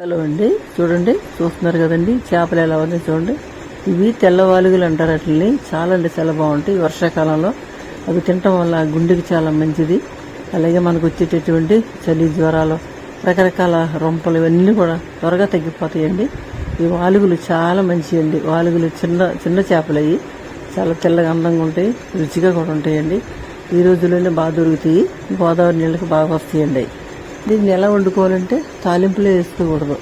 Hello అండి. చూడండి చూస్తున్నారు కదండి. చేపలు ఎలా ఉన్నాయి చూడండి. ఇవి తెల్లవాలుగులు అంటారు వాటిని చాలా అంటే చాలా బాగుంటాయి. వర్షాకాలంలో అవి తినటం వల్ల గుండెకి చాలా మంచిది. అలాగే మనకు వచ్చేటటువంటి చలి జ్వరాలు రకరకాల రొంపలు ఇవన్నీ కూడా త్వరగా తగ్గిపోతాయండి. ఈ వాలుగులు చాలా మంచివండి వాలుగులు చిన్న చిన్న చేపలు అవి చాలా తెల్లగా అందంగా ఉంటాయి. రుచిగా కూడా ఉంటాయండి. ఈ రోజుల్లోనే బాగా దొరుకుతాయి. గోదావరి నీళ్ళకి బాగా వస్తాయండి. దీన్ని ఎలా వండుకోవాలంటే తాలింపులో వేసుకోకూడదు.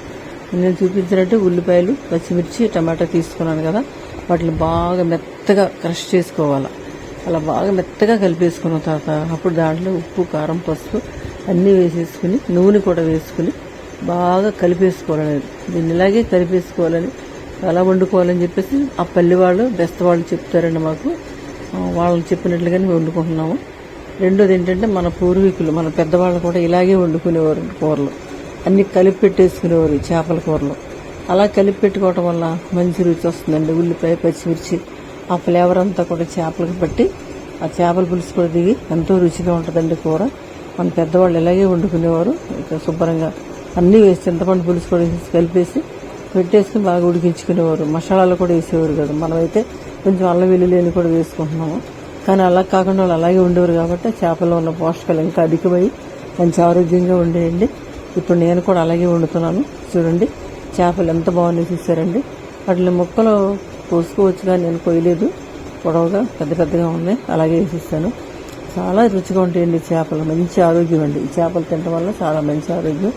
నేను చూపించినట్టు ఉల్లిపాయలు పచ్చిమిర్చి టమాటా తీసుకున్నాను కదా వాటిని బాగా మెత్తగా క్రష్ చేసుకోవాలి. అలా బాగా మెత్తగా కలిపేసుకున్న తర్వాత అప్పుడు దాంట్లో ఉప్పు కారం పసుపు అన్నీ వేసేసుకుని నూనె కూడా వేసుకుని బాగా కలిపేసుకోవాలని. దీన్ని ఇలాగే కలిపేసుకోవాలని ఎలా వండుకోవాలని చెప్పేసి ఆ పల్లి వాళ్ళు బెస్త వాళ్ళు చెప్తారండి మాకు. వాళ్ళని చెప్పినట్లుగానే వండుకుంటున్నాము. రెండోది ఏంటంటే మన పూర్వీకులు మన పెద్దవాళ్ళు కూడా ఇలాగే వండుకునేవారు కూరలు. అన్ని కలిపి పెట్టేసుకునేవారు చేపల కూరలు. అలా కలిపి పెట్టుకోవటం వల్ల మంచి రుచి వస్తుందండి. ఉల్లిపాయ పచ్చిమిర్చి ఆ ఫ్లేవర్ అంతా కూడా చేపలకు పట్టి ఆ చేపల పులుసు కూడా దిగి ఎంతో రుచిగా ఉంటుందండి కూర. మన పెద్దవాళ్ళు ఇలాగే వండుకునేవారు. ఇక శుభ్రంగా అన్నీ వేసి చింతపండు పులుసు కూడా వేసి కలిపేసి పెట్టేసుకుని బాగా ఉడికించుకునేవారు. మసాలాలు కూడా వేసేవారు కదా. మనమైతే కొంచెం అల్లం వెల్లుల్లి కూడా వేసుకుంటున్నాము. కానీ అలా కాకుండా వాళ్ళు అలాగే ఉండేవారు కాబట్టి చేపల్లో ఉన్న పోషకాలు ఇంకా అధికమై మంచి ఆరోగ్యంగా ఉండేయండి. ఇప్పుడు నేను కూడా అలాగే వండుతున్నాను. చూడండి చేపలు ఎంత బాగున్నాయి చూసారండి వాటిని ముక్కలు కోసుకోవచ్చు కానీ నేను కొయ్యలేదు. పొడవుగా పెద్ద పెద్దగా ఉన్నాయి. అలాగే వేసిస్తాను. చాలా రుచిగా ఉంటాయండి చేపలు. మంచి ఆరోగ్యం అండి. ఈ చేపలు తినడం వల్ల చాలా మంచి ఆరోగ్యం.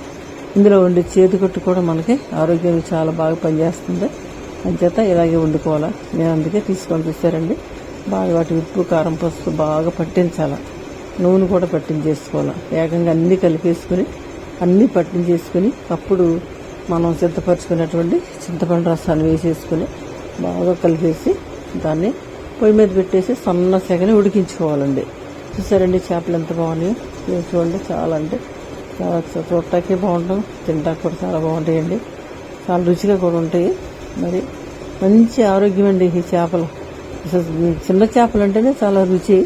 ఇందులో ఉండే చేతికొట్టు కూడా మనకి ఆరోగ్యానికి చాలా బాగా పనిచేస్తుంది. అంచేత ఇలాగే వండుకోవాలా. నేను అందుకే తీసుకొని చూసారండి బాగా వాటి ఉప్పు కారం పసుపు బాగా పట్టించాలి? నూనె కూడా పట్టించేసుకోవాలి? ఏకంగా అన్నీ కలిపేసుకుని అన్నీ పట్టించేసుకుని అప్పుడు మనం సిద్ధపరచుకున్నటువంటి చింతపండు రసాన్ని వేసేసుకుని బాగా కలిపేసి దాన్ని పొయ్యి మీద పెట్టేసి సన్న సెగని ఉడికించుకోవాలండి. చూసారండి చేపలు ఎంత బాగున్నాయో? చూడండి చాలా అంటే చాలా చూడటానికి బాగుంటాం తినటానికి కూడా చాలా బాగుంటాయండి. చాలా రుచిగా కూడా ఉంటాయి. మరి మంచి ఆరోగ్యం అండి ఈ చేపలు. చిన్న చేపలు అంటేనే చాలా రుచి.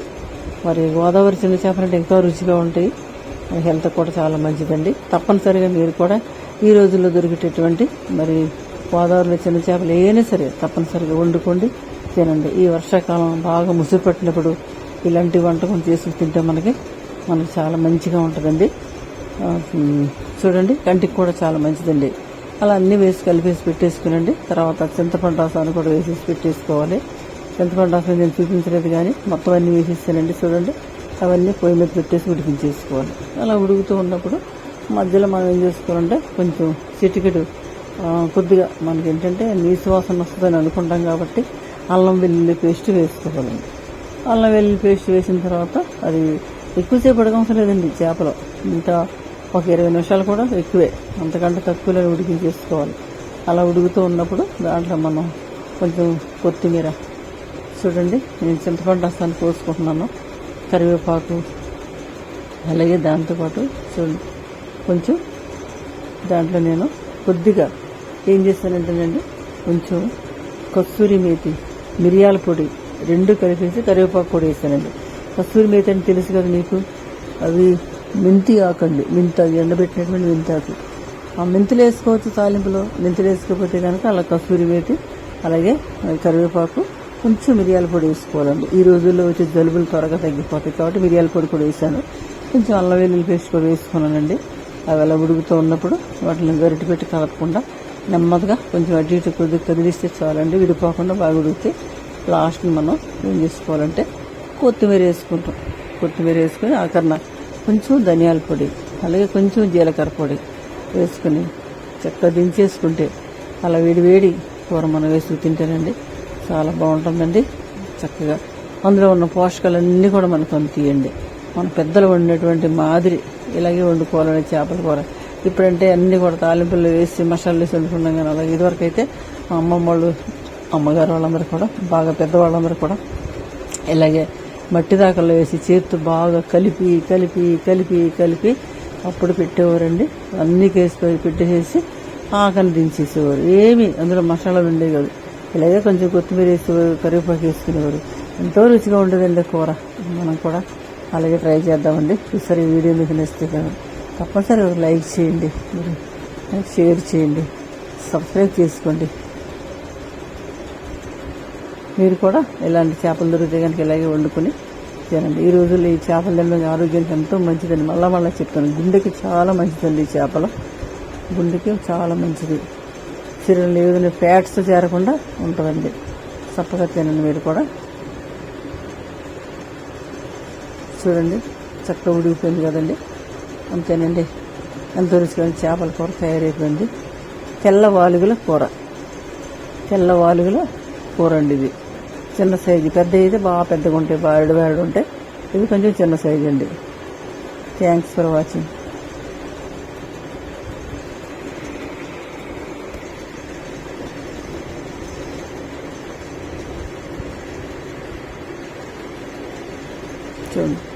మరి గోదావరి చిన్న చేపలు అంటే ఇంకా రుచిగా ఉంటాయి. హెల్త్ కూడా చాలా మంచిదండి. తప్పనిసరిగా మీరు కూడా ఈ రోజుల్లో దొరికేటటువంటి మరి గోదావరిలో చిన్న చేపలు ఏవైనా సరే తప్పనిసరిగా వండుకోండి తినండి. ఈ వర్షాకాలం బాగా ముసుగు పెట్టినప్పుడు ఇలాంటి వంటకం చేసి తింటే మనకి మనకి చాలా మంచిగా ఉంటుందండి. చూడండి కంటికి కూడా చాలా మంచిదండి. అలా అన్నీ వేసి కలిపేసి పెట్టేసుకునండి. తర్వాత చింతపండు రసాన్ని కూడా వేసేసి పెట్టేసుకోవాలి. చింతపండు అసలు నేను చూపించలేదు కానీ మొత్తం అన్నీ వేసేసానండి చూడండి. అవన్నీ పొయ్యి మీద పెట్టేసి ఉడికించేసుకోవాలి. అలా ఉడుకుతూ ఉన్నప్పుడు మధ్యలో మనం ఏం చేసుకోవాలంటే కొంచెం చిటికెడు కొద్దిగా మనకి ఏంటంటే నీసు వాసన వస్తుందని అనుకుంటాం కాబట్టి అల్లం వెల్లుల్లి పేస్ట్ వేసుకోవాలండి. అల్లం వెల్లుల్లి పేస్ట్ వేసిన తర్వాత అది ఎక్కువసేపు ఉడకవసరం లేదండి చేపలు. ఇంత ఒక ఇరవై నిమిషాలు కూడా ఎక్కువే. అంతకంటే తక్కువలో ఉడికించేసుకోవాలి. అలా ఉడుకుతూ ఉన్నప్పుడు దాంట్లో మనం కొంచెం కొత్తిమీర చూడండి నేను చింతపండు రసాన్ని పోసుకుంటున్నాను కరివేపాకు అలాగే దాంతోపాటు చూడండి కొంచెం దాంట్లో నేను కొద్దిగా ఏం చేస్తానంటేనండి కొంచెం కస్తూరి మేతి మిరియాల పొడి రెండు కలిపేసి కరివేపాకు పొడి వేసానండి కస్తూరి మేతి అని తెలుసు కదా మీకు అవి మెంతి ఆకండి మెంతి ఎండబెట్టినటువంటి మెంతి ఆకు. ఆ మెంతులు వేసుకోవచ్చు తాలింపులో మెంతులు వేసుకోకపోతే కనుక అలా కస్తూరి మేతి అలాగే కరివేపాకు కొంచెం మిరియాల పొడి వేసుకోవాలండి. ఈ రోజుల్లో వచ్చే జలుబులు త్వరగా తగ్గిపోతాయి కాబట్టి మిరియాల పొడి కూడా వేసాను. కొంచెం అల్లం వెల్లుల్లి పేస్ట్ కూడా వేసుకున్నానండి. అవి అలా ఉడుకుతూ ఉన్నప్పుడు వాటిని గరిటి పెట్టి కలపకుండా నెమ్మదిగా కొంచెం అటు ఇటు కొద్దిగా కదిలిస్తే చాలండి. విడిపోకుండా బాగా ఉడికితే లాస్ట్ని మనం ఏం చేసుకోవాలంటే కొత్తిమీర వేసుకుంటాం. కొత్తిమీర వేసుకొని ఆఖరణ కొంచెం ధనియాల పొడి అలాగే కొంచెం జీలకర్ర పొడి వేసుకుని చక్కగా దించేసుకుంటే అలా వేడి వేడి కూర మనం వేసుకు తింటానండి చాలా బాగుంటుందండి. చక్కగా. అందులో ఉన్న పోషకాలన్నీ కూడా మనకు అందుతీయండి మన పెద్దలు వండినటువంటి మాదిరి ఇలాగే వండుకోవాలని చేపల కూర. ఇప్పుడంటే అన్నీ కూడా తాలింపులు వేసి మసాలాలు వేసి వండుకున్నాం కానీ అలాగే ఇదివరకు అయితే మా అమ్మమ్మ వాళ్ళు అమ్మగారు వాళ్ళందరూ కూడా బాగా పెద్దవాళ్ళందరూ కూడా ఇలాగే మట్టి దాకల్లో వేసి చేతితో బాగా కలిపి కలిపి కలిపి కలిపి అప్పుడు పెట్టేవారండి. అన్నీ కేసి పెట్టేసేసి ఆకని దించేసేవారు. ఏమి అందులో మసాలాలు ఉండేవి కాదు. ఇలాగే కొంచెం కొత్తిమీర వేసేవారు కరివేపాకు వేసుకునేవారు ఎంతో రుచిగా ఉండేదండి కూర. మనం కూడా అలాగే ట్రై చేద్దామండి. చూసారు ఈ వీడియో మీకు నచ్చితే తప్పనిసరి ఒక లైక్ చేయండి. మీరు షేర్ చేయండి. సబ్స్క్రైబ్ చేసుకోండి. మీరు కూడా ఇలాంటి చేపలు దొరికితే కనుక ఇలాగే వండుకొని తినండి. ఈ రోజుల్లో ఈ చేపలు తినడం ఆరోగ్యానికి ఎంతో మంచిదండి. మళ్ళా మళ్ళీ చెప్తాను. గుండెకి చాలా మంచిదండి ఈ చేపలు. గుండెకి చాలా మంచిది. శరీరంలో ఏదైనా ఫ్యాట్స్ చేరకుండా ఉంటుందండి. చప్పగా తినండి మీరు కూడా. చూడండి చక్కగా ఉడిగిపోయింది కదండి. అంతేనండి. ఎంతో రుచిగా చేపల కూర తయారైపోయింది. తెల్ల వాలుగుల కూర. తెల్ల వాలుగుల కూర అండి ఇది. చిన్న సైజు. పెద్ద అయితే బాగా పెద్దగా ఉంటాయి బారెడు బారెడు ఉంటాయి. ఇది కొంచెం చిన్న సైజు అండి. Thanks for watching 그.